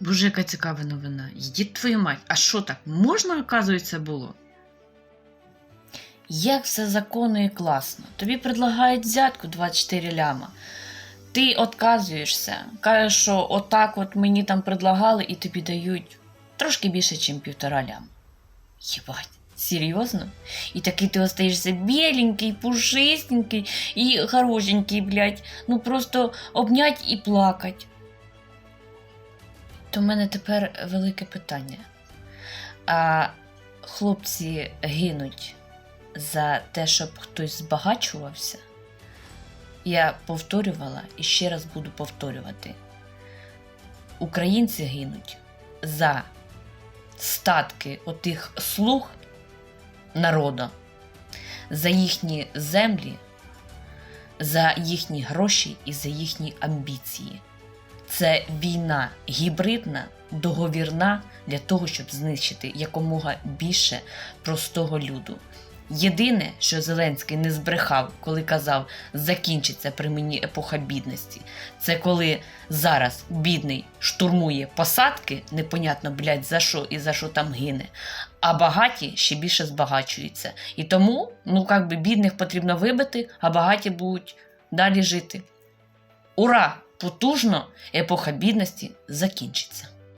Боже, яка цікава новина. Йдіть твою мать. А що так? Можна, оказується, було? Як все законно і класно. Тобі предлагають взятку 24 ляма. Ти отказуєшся, кажеш, що отак от мені там предлагали і тобі дають трошки більше, ніж півтора ляма. Єбать, серйозно? І такий ти остаєшся біленький, пушистенький і хорошенький, блядь. Ну просто обнять і плакать. То в мене тепер велике питання. А хлопці гинуть за те, щоб хтось збагачувався? Я повторювала і ще раз буду повторювати. Українці гинуть за статки отих слуг народу, за їхні землі, за їхні гроші і за їхні амбіції. Це війна гібридна, договірна для того, щоб знищити якомога більше простого люду. Єдине, що Зеленський не збрехав, коли казав, закінчиться при мені епоха бідності, це коли зараз бідний штурмує посадки, непонятно, блядь, за що і за що там гине, а багаті ще більше збагачуються. І тому, ну, як би бідних потрібно вибити, а багаті будуть далі жити. Ура! Потужно! Епоха бідності закінчиться.